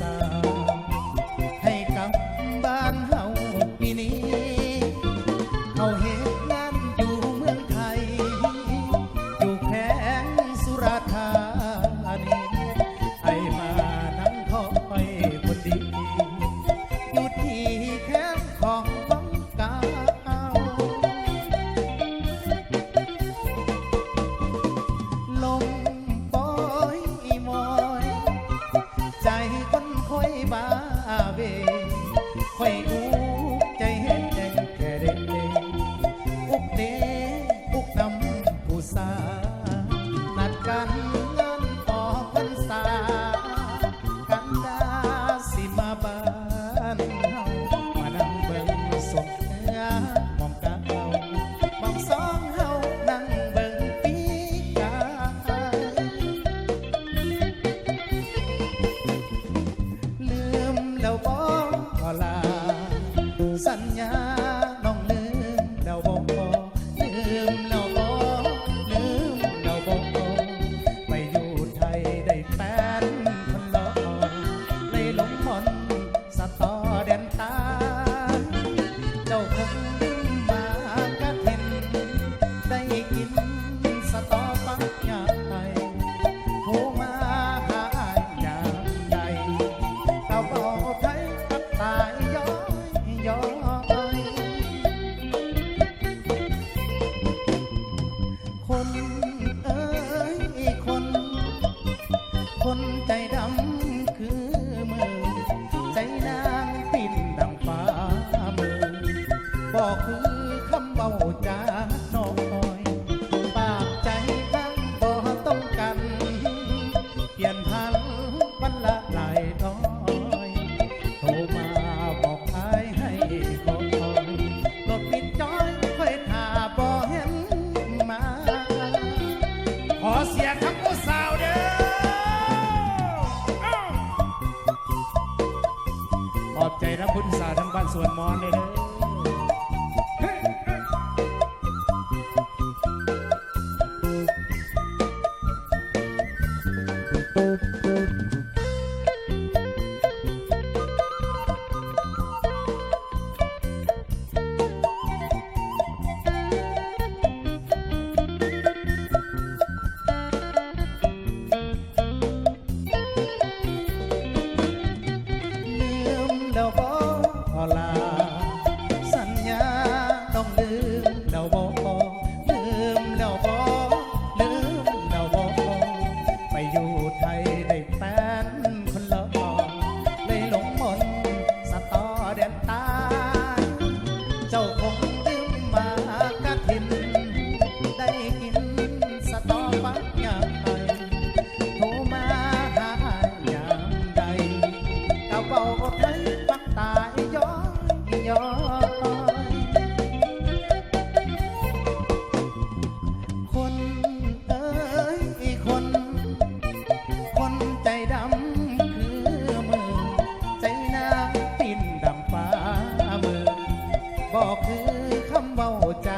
passar. สัญญา คนใจดำคือมึงใจนางปิ่นดังฟ้ามือบอกคือคำเบาจากน้องคอย ปากใจข้างบ่ต้องกันเปลี่ยนพันวันละหลายร้อยโทรมาบอกอายให้ขอคอยรถปิดจอยค่อยท่าบอเห็นมา ขอเสียคำอุตส one more morning. Krishna. คือคำเว้าจ